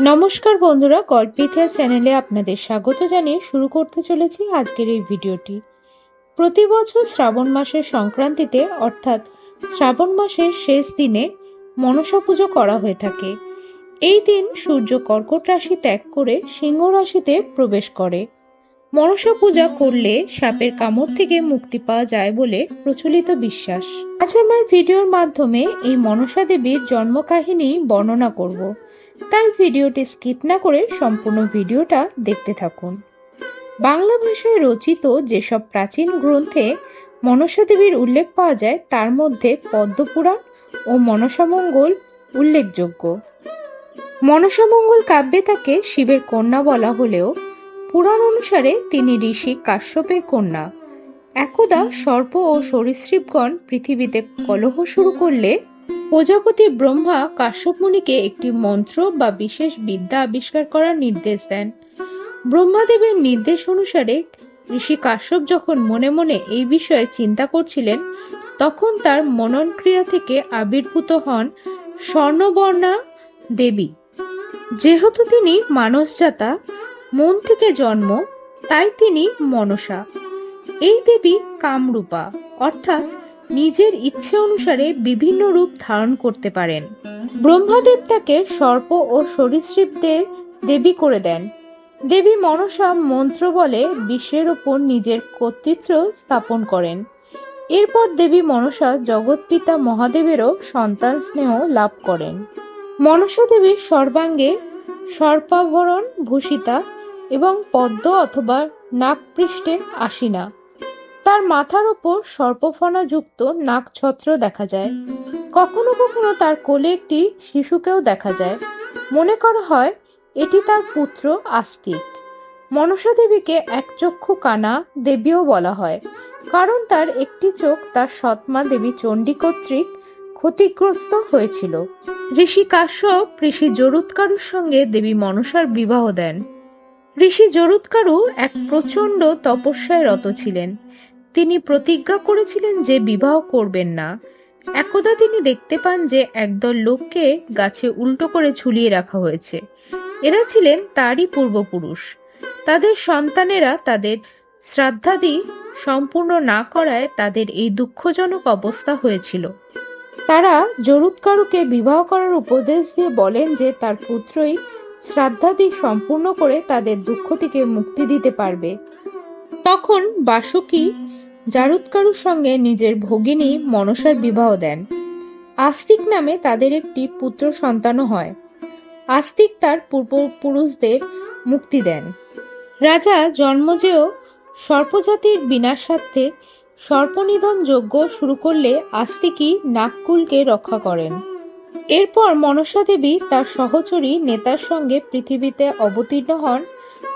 নমস্কার বন্ধুরা গল্প ইতিহাস চ্যানেলে আপনাদের স্বাগত জানিয়ে শুরু করতে চলেছি আজকের এই ভিডিওটি। প্রতি বছর শ্রাবণ মাসের সংক্রান্তিতে, অর্থাৎ শ্রাবণ মাসের শেষ দিনে মনসা পুজো করা হয়ে থাকে। এই দিন সূর্য কর্কট রাশি ত্যাগ করে সিংহ রাশিতে প্রবেশ করে। মনসা পূজা করলে সাপের কামড় থেকে মুক্তি পাওয়া যায় বলে প্রচলিত বিশ্বাস। আজ আমার ভিডিওর মাধ্যমে এই মনসা দেবীর জন্মকাহিনী বর্ণনা করব। তাই ভিডিওটি স্কিপ না করে সম্পূর্ণ ভিডিওটা দেখতে থাকুন। বাংলা ভাষায় রচিত যেসব প্রাচীন গ্রন্থে মনসা দেবীর উল্লেখ পাওয়া যায়, তার মধ্যে পদ্মপুরাণ ও মনসামঙ্গল উল্লেখযোগ্য। মনসামঙ্গল কাব্যে তাকে শিবের কন্যা বলা হলেও পুরাণ অনুসারে তিনি ঋষি কাশ্যপের কন্যা। একদা সর্প ও সরীসৃপগণ পৃথিবীতে কলহ শুরু করলে প্রজাপতি ব্রহ্মা কাশ্যপ মুনিকে একটি মন্ত্র বা বিশেষ বিদ্যা আবিষ্কার করার নির্দেশ দেন। ব্রহ্মাদেবের নির্দেশ অনুসারে ঋষি কাশ্যপ যখন মনে মনে এই বিষয়ে চিন্তা করছিলেন, তখন তার মনন ক্রিয়া থেকে আবির্ভূত হন স্বর্ণবর্ণা দেবী। যেহেতু তিনি মানসজাতা, মন থেকে জন্ম, তাই তিনি মনসা। এই দেবী কামরূপা, অর্থাৎ নিজের ইচ্ছে অনুসারে বিভিন্ন রূপ ধারণ করতে পারেন। ব্রহ্মাদেব তাকে সর্প ও সরীসৃপদের দেবী করে দেন। দেবী মনসা মন্ত্র বলে বিশ্বের ওপর নিজের কর্তৃত্ব স্থাপন করেন। এরপর দেবী মনসা জগৎপিতা মহাদেবেরও সন্তান স্নেহ লাভ করেন। মনসা দেবীর সর্বাঙ্গে সর্পাভরণ ভূষিতা এবং পদ্ম অথবা নাগপৃষ্ঠে আসিনা। তার মাথার ওপর সর্পফণাযুক্ত নাকছত্র দেখা যায়। কখনো কখনো তার কোলে একটি শিশুকেও দেখা যায়। মনে করা হয়, এটি তার পুত্র আস্তিক। মনসা দেবীকে একচক্ষু কানা দেবীও বলা হয়, কারণ তার একটি চোখ তার সৎমা দেবী চণ্ডী কর্তৃক ক্ষতিগ্রস্ত হয়েছিল। ঋষি কাশ্যপ, ঋষি জরুৎকারুর সঙ্গে দেবী মনসার বিবাহ দেন। ঋষি জরুৎকারু এক প্রচণ্ড তপস্যায় রত ছিলেন। তিনি প্রতিজ্ঞা করেছিলেন যে বিবাহ করবেন না। একদা তিনি দেখতে পান যে একদল লোককে গাছে উল্টো করে ঝুলিয়ে রাখা হয়েছে। এরা ছিলেন তারই পূর্বপুরুষ। তাদের সন্তানেরা তাদের শ্রাদ্ধাদি সম্পূর্ণ না করায় তাদের এই দুঃখজনক অবস্থা হয়েছিল। তারা জরুৎকারুকে বিবাহ করার উপদেশ দিয়ে বলেন যে তার পুত্রই শ্রাদ্ধাদি সম্পূর্ণ করে তাদের দুঃখ থেকে মুক্তি দিতে পারবে। তখন বাসুকি জারুৎকারুর সঙ্গে নিজের ভগিনী মনসার বিবাহ দেন। আস্তিক নামে তাদের একটি পুত্র সন্তানও হয়। আস্তিক তার পূর্বপুরুষদের মুক্তি দেন। রাজা জন্মজেয় সর্পজাতির বিনাশার্থে সর্পনিধন যজ্ঞ শুরু করলে আস্তিকই নাগকুলকে রক্ষা করেন। এরপর মনসা দেবী তার সহচরী নেতার সঙ্গে পৃথিবীতে অবতীর্ণ হন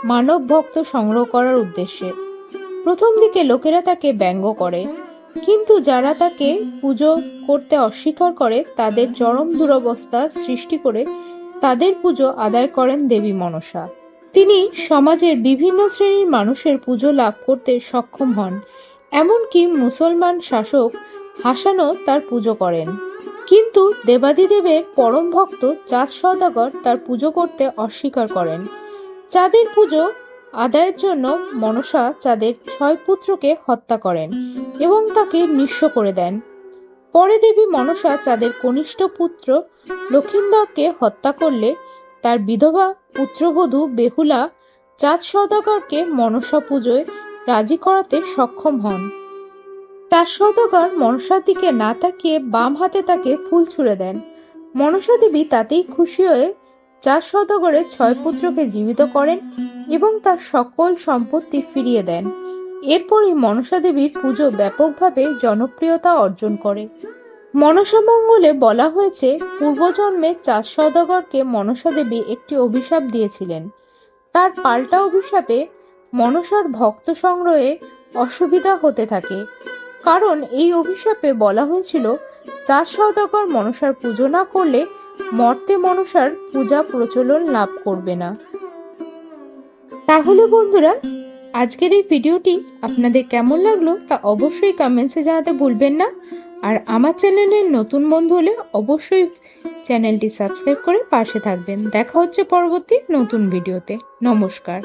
মানব ভক্ত সংগ্রহ করার উদ্দেশ্যে। প্রথম দিকে লোকেরা তাকে ব্যঙ্গ করে, কিন্তু যারা তাকে পুজো করতে অস্বীকার করে, তাদের চরম দুরবস্থা সৃষ্টি করে তাদের পুজো আদায় করেন দেবী মনসা। তিনি সমাজের বিভিন্ন শ্রেণির মানুষের পুজো লাভ করতে সক্ষম হন, এমনকি মুসলমান শাসক হাসানও তার পুজো করেন। কিন্তু দেবাদিদেবের পরম ভক্ত চাঁদ সওদাগর তার পুজো করতে অস্বীকার করেন। চাঁদের পুজো আদায়ের জন্য মনসা চাঁদের ছয় পুত্রকে হত্যা করেন এবং তাকে নিঃস্ব করে দেন। পরে দেবী মনসা চাঁদের কনিষ্ঠ পুত্র লক্ষিন্দরকে হত্যা করলে তার বিধবা পুত্রবধূ বেহুলা চাঁদ সওদাগরকে মনসা পুজোয় রাজি করাতে সক্ষম হন। তার সওদাগর মনসার দিকে না তাকিয়ে বাম হাতে তাকে ফুল ছুঁড়ে দেন। মনসা দেবী তাতেই খুশি হয়ে চার সওদাগরের ছয় পুত্রকে জীবিত করেন এবং তার সকল সম্পত্তি ফিরিয়ে দেন। এরপরই মনসা দেবীর পুজো ব্যাপকভাবে জনপ্রিয়তা অর্জন করে। মনসা মঙ্গলে বলা হয়েছে, পূর্বজন্মে চাঁদ সওদাগরকে মনসা দেবী একটি অভিশাপ দিয়েছিলেন। তার পাল্টা অভিশাপে মনসার ভক্ত সংগ্রহে অসুবিধা হতে থাকে। কারণ এই অভিশাপে বলা হয়েছিল চাঁদ সওদাগর মনসার পুজো না করলে মর্তে মনসার পূজা প্রচলন লাভ করবে না। তাহলে বন্ধুরা, আজকের এই ভিডিওটি আপনাদের কেমন লাগল তা অবশ্যই কমেন্টসে জানাতে ভুলবেন না। আর আমার চ্যানেলের নতুন বন্ধু হলে অবশ্যই চ্যানেলটি সাবস্ক্রাইব করে পাশে থাকবেন। দেখা হচ্ছে পরবর্তী নতুন ভিডিওতে। নমস্কার।